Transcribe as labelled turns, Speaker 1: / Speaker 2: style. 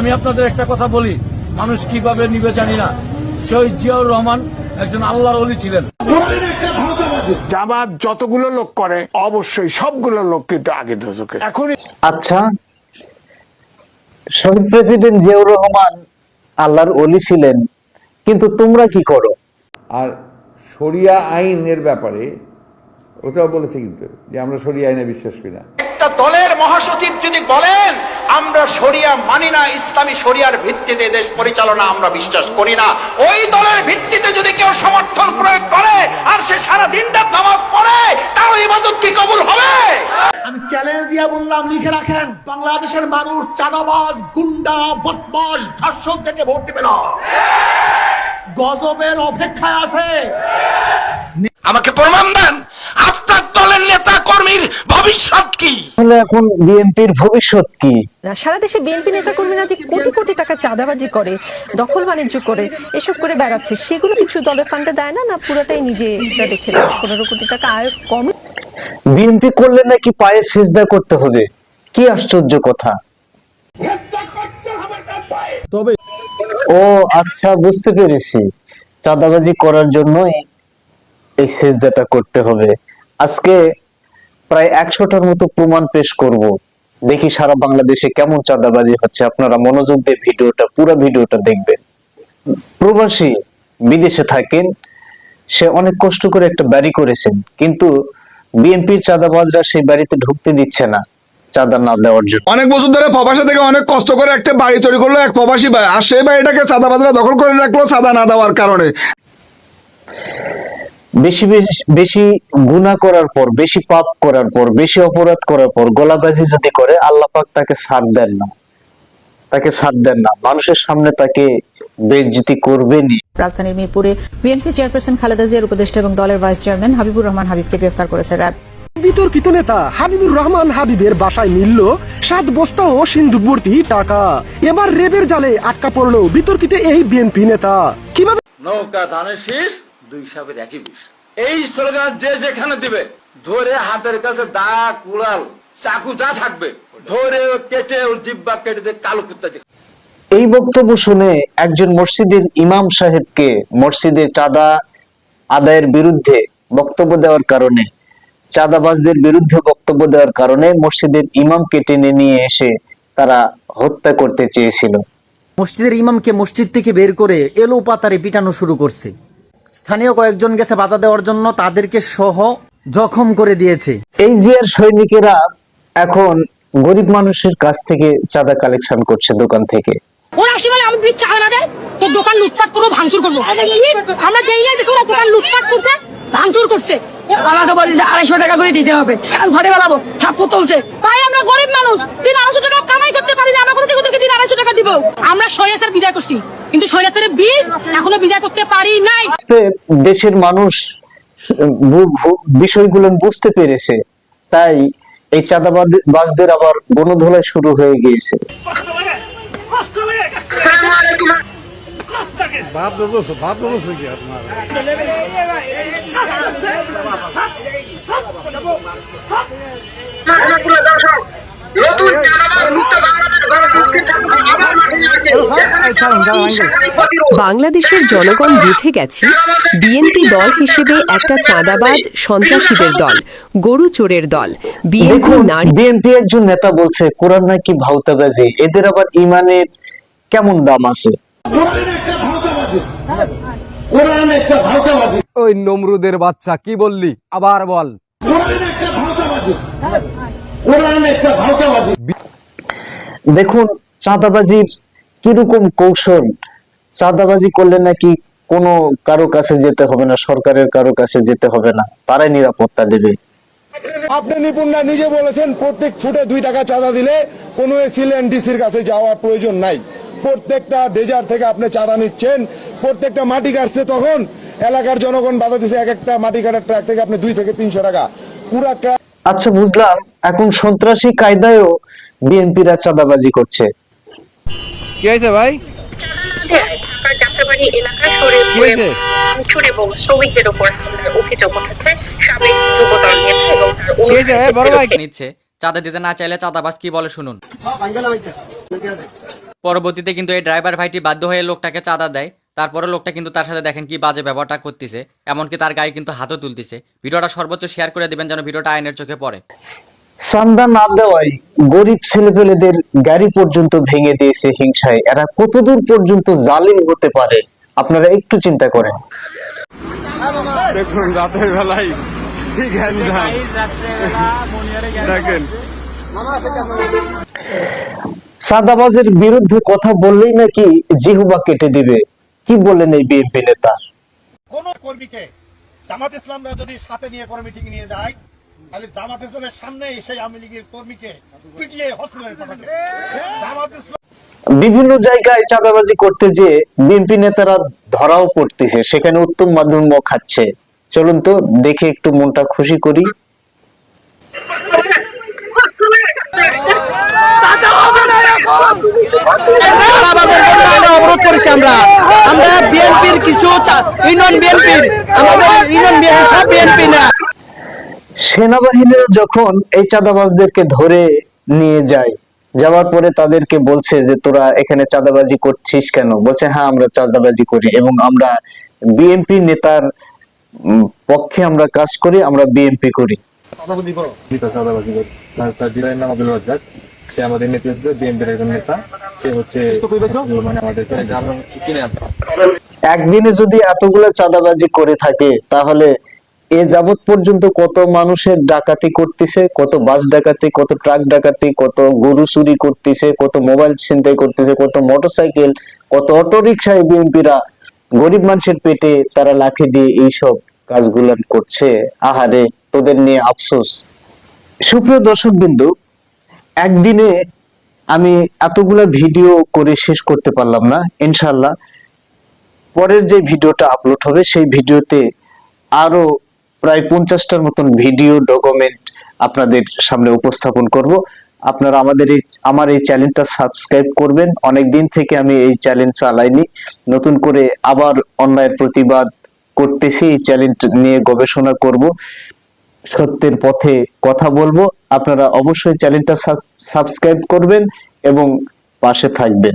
Speaker 1: আমি আপনাদের একটা কথা বলি মানুষ কীভাবে নিবে জানি না। শহীদ জিয়াউর রহমান একজন আল্লাহর অলি ছিলেন।
Speaker 2: জামাত যতগুলো লোক করে অবশ্যই সবগুলো লোক কিন্তু আগে দুজকে এখনই
Speaker 3: আচ্ছা শহীদ প্রেসিডেন্ট জিয়াউর রহমান আল্লাহর অলি ছিলেন কিন্তু তোমরা কি করো?
Speaker 4: আর শরিয়া আইনের ব্যাপারে ওটাও বলেছে কিন্তু যে আমরা শরিয়া আইনে বিশ্বাস করি না।
Speaker 5: একটা দলের মহাসচিব যদি বলেন আমরা শরিয়া মানি না, ইসলামী শরিয়ার ভিত্তিতে দেশ পরিচালনা আমরা বিশ্বাস করি না। ওই দলের ভিত্তিতে যদি কেউ সমর্থন প্রয়োগ করে আর সে সারা দিনটা নামাজ পড়ে, তার ইবাদত কি কবুল হবে?
Speaker 6: আমি চ্যালেঞ্জ দিয়ে বললাম, লিখে রাখেন, বাংলাদেশের মানুষ চাঁদাবাজ, গুন্ডা বদমাস ধর্ষক থেকে ভোট দেবে না। গজবের অপেক্ষায় আছে।
Speaker 5: আমাকে প্রমাণ দেন আপনার দলের নেতা কর্মীর ভবিষ্যৎ কি?
Speaker 3: তাহলে এখন বিএনপির ভবিষ্যৎ কি?
Speaker 7: সারা দেশে বিএনপি নেতাকর্মীরা যে কোটি কোটি টাকা চাঁদাবাজি করে দখল বাণিজ্য করে এসব করে বেড়াচ্ছে সেগুলো কিছু দলের ফান্ডে দেয় না? না পুরোটাই নিজে দেখে পনেরো কোটি টাকা আয় কম?
Speaker 3: বিএনপি করলে নাকি পায়ে সেজদা করতে হবে? কি আশ্চর্য কথা। তবে ও আচ্ছা বুঝতে পেরেছি। চাঁদাবাজি করার জন্যই এই সেজদাটা করতে হবে। আজকে প্রায় একশোটার মতো প্রমাণ পেশ করব। দেখি সারা বাংলাদেশে কেমন চাঁদাবাজি হচ্ছে। আপনারা মনোযোগ দিয়ে ভিডিওটা, পুরো ভিডিওটা দেখবেন। প্রবাসী বিদেশে থাকেন, সে অনেক কষ্ট করে একটা বাড়ি করেছেন, কিন্তু বিএনপির চাঁদাবাজরা সেই বাড়িতে ঢুকতে দিচ্ছে না, চাঁদা না দেওয়ার জন্য।
Speaker 8: অনেক বছর ধরে প্রবাসী থেকে অনেক কষ্ট করে একটা বাড়ি তৈরি করল, এক প্রবাসী ভাই আর সেই বাড়িটাকে চাঁদাবাজরা দখল করে রাখল চাঁদা না দেওয়ার কারণে।
Speaker 3: বেশি বেশি গুনাহ করার পর বেশি পাপ করার পর বেশি অপরাধ করার পর গলাবাজি যদি করে আল্লাহ পাক তাকে ছাড় দেন না। তাকে ছাড় দেন না। মানুষের সামনে তাকে বেজ্জিতি করবেনই
Speaker 9: রাজধানীর মিরপুরে বিএনপি চেয়ারপারসন খালেদা জিয়ার উপদেষ্টা এবং দলের ভাইস চেয়ারম্যান হাবিবুর রহমান হাবিবকে গ্রেফতার করেছে র্যাব।
Speaker 10: বিতর্কিত নেতা হাবিবুর রহমান হাবিবের বাসায় মিলল সাত বস্তা ও সিন্ধুকবর্তী টাকা। এবার রেবের জালে আটকা পড়ল বিতর্কিত এই বিএনপি নেতা। কীভাবে
Speaker 1: নৌকা ধানের শীষ দুই সাপের একই বিষ। এই স্লোগান যে যেখানে দিবে ধরে হাতের কাছে দা কুড়াল চাকু যা থাকবে ধরে কেটে ওর জিব্বা কেটে দিয়ে কালো কুত্তা দিয়ে।
Speaker 3: এই বক্তব্য শুনে একজন মসজিদের ইমাম সাহেবকে মসজিদে চাঁদা আদায়ের বিরুদ্ধে বক্তব্য দেওয়ার কারণে চাঁদাবাজদের বিরুদ্ধে বক্তব্য দেওয়ার কারণে মসজিদের ইমামকে টেনে নিয়ে এসে তারা হত্যা করতে চেয়েছিল।
Speaker 11: মসজিদের ইমামকে মসজিদ থেকে বের করে এলো পাতারে পিটানো শুরু করছে। স্থানীয় কয়েকজন গেছে বাধা দেওয়ার জন্য তাদেরকে সহ জখম করে দিয়েছে।
Speaker 3: এই জিয়ার সৈনিকেরা এখন গরিব মানুষের কাছ থেকে চাঁদা কালেকশন করছে দোকান থেকে।
Speaker 9: ওরা আসে আমি বিচ চাঁদা না দেয় তোর দোকান লুটপাট করব ভাঙচুর করব। আমরা দেই নাই দেখো দোকান লুটপাট করছে ভাঙচুর করছে। আমাকে বলি যে আড়াইশো টাকা করে দিতে হবে। আর ঘরে বেড়াবো ঠাপ্পু তুলছে। ভাই আমরা গরিব মানুষ দিন আড়াইশো টাকা কামাই করতে পারি না আমরা কোথা থেকে দিন আড়াইশো টাকা দিব। আমরা সৈয়াসের বিদায় করছি। কিন্তু সৈয়াসের বীজ এখনও বিদায় করতে পারি নাই।
Speaker 3: দেশের মানুষ বিষয়গুলো বুঝতে পেরেছে। তাই এই চাঁদাবাজদের আবার গণধোলাই শুরু হয়ে গিয়েছে।
Speaker 7: বাংলাদেশের জনগণ বুঝে গেছে বিএনপি দল হিসেবে একটা চাঁদাবাজ সন্ত্রাসীদের দল গরু চোরের দল। বিএনপি
Speaker 3: একজন নেতা বলছে কোরআন নাকি ভাউতাবাজি এদের আবার ইমানের কেমন দাম আছে?
Speaker 8: ওই নমরুদের বাচ্চা কি বললি? আবার বল।
Speaker 3: দেখুন চাঁদাবাজির কীরকম কৌশল? চাঁদাবাজি করলে নাকি কোনো কারও কাছে যেতে হবে না সরকারের কারও কাছে যেতে হবে না তারাই নিরাপত্তা দেবে।
Speaker 8: আপনি নিপুণরা নিজে বলেছেন প্রত্যেক ফুটে দুই টাকা চাঁদা দিলে কোনো এসিলেন ডিসির কাছে যাওয়ার প্রয়োজন নাই। প্রত্যেকটা ডেজার থেকে আপনি চাঁদা নিচ্ছেন প্রত্যেকটা মাটি কাটছে তখন এলাকার জনগণ বাধা দিচ্ছে এক একটা মাটি কাটার ট্রাক থেকে আপনি দুই থেকে তিনশো টাকা। পুরা
Speaker 3: আচ্ছা বুঝলাম। এখন সন্ত্রাসী কায়দায়ও বিএনপিরা চাঁদাবাজি করছে।
Speaker 8: কি হয়েছে ভাই।
Speaker 11: নিচ্ছে। চাঁদা দিতে না চাইলে চাঁদাবাজ কি বলে শুনুন।
Speaker 5: পরবর্তীতে কিন্তু এই ড্রাইভার ভাইটি বাধ্য হয়ে লোকটাকে চাঁদা দেয়। তারপরে লোকটা কিন্তু তার সাথে দেখেন কি বাজে ব্যবহারটা করতেছে এমনকি তার গায়ে কিন্তু হাতও তুলতেছে। ভিডিওটা সর্বোচ্চ শেয়ার করে দিবেন যেন ভিডিওটা আইনের চোখে পড়ে।
Speaker 3: চান্দা না দেওয়ায় গরিব ছেলেপেলেদের গাড়ি পর্যন্ত ভেঙে দিয়েছে হিংসায়। এরা কতদূর পর্যন্ত জালিম হতে পারে আপনারা একটু চিন্তা করেন।
Speaker 12: দেখুন রাতের বেলায় দেখেন।
Speaker 3: সাদাবাজের বিরুদ্ধে কথা বললেই নাকি জিহুবা কেটে দিবে। কি বলেন এই বিএনপি নেতা?
Speaker 8: কোন কর্মীকে জামাত ইসলামরা যদি সাথে নিয়ে কোনো মিটিং নিয়ে যায় তাহলে জামাত ইসলামের সামনে সেই আওয়ামী লীগের কর্মীকে পিটিয়ে হসপিটালে পাঠাবে। জামাত ইসলাম
Speaker 3: বিভিন্ন জায়গায় চাঁদাবাজি করতে যে বিএনপি নেতারা ধরাও পড়তেছে সেখানে উত্তম মাধ্যম খাচ্ছে। চলুন তো দেখে একটু মনটা খুশি করি।
Speaker 13: অবরোধ করেছি আমরা। আমরা বিএনপির কিছু ইউনিয়ন বিএনপির আমাদের ইউনিয়ন বিএনপি সব বিএনপি না।
Speaker 3: সেনাবাহিনীরা যখন এই চাঁদাবাজদেরকে ধরে নিয়ে যায় যাওয়ার পরে তাদেরকে বলছে যে তোরা এখানে চাঁদাবাজি করছিস কেন? বলছে হ্যাঁ আমরা চাঁদাবাজি করি এবং আমরা বিএনপি নেতার পক্ষে আমরা কাজ করি আমরা বিএনপি করি।
Speaker 12: সে আমাদের নেতৃত্বে বিএনপির একজন নেতা। সে হচ্ছে মানে আমাদের কিনে
Speaker 3: একদিনে যদি এতগুলো চাঁদাবাজি করে থাকে তাহলে এ যাবৎ পর্যন্ত কত মানুষের ডাকাতি করতেছে কত বাস ডাকাতি কত ট্রাক ডাকাতি কত গরু চুরি করতেছে কত মোবাইল ছিনতাই করতেছে কত মোটরসাইকেল কত অটো রিক্সায় বিএনপিরা গরিব মানুষের পেটে তারা লাঠি দিয়ে এইসব কাজগুলো করছে। আহারে তোদের নিয়ে আফসোস। সুপ্রিয় দর্শক বিন্দু একদিনে আমি এতগুলা ভিডিও করে শেষ করতে পারলাম না ইনশাল্লাহ পরের যে ভিডিওটা আপলোড হবে, সেই ভিডিওতে আরও প্রায় পঞ্চাশটার মতন ভিডিও ডকুমেন্ট আপনাদের সামনে উপস্থাপন করব। আপনারা আমাদের এই, আমার এই চ্যানেলটা সাবস্ক্রাইব করবেন। অনেক দিন থেকে আমি এই চ্যানেল চালাইনি। নতুন করে আবার অন্যায়ের প্রতিবাদ করতেছি। এই চ্যানেল নিয়ে গবেষণা করব। সত্যের পথে কথা বলব। আপনারা অবশ্যই চ্যানেলটা সাবস্ক্রাইব করবেন এবং পাশে থাকবেন।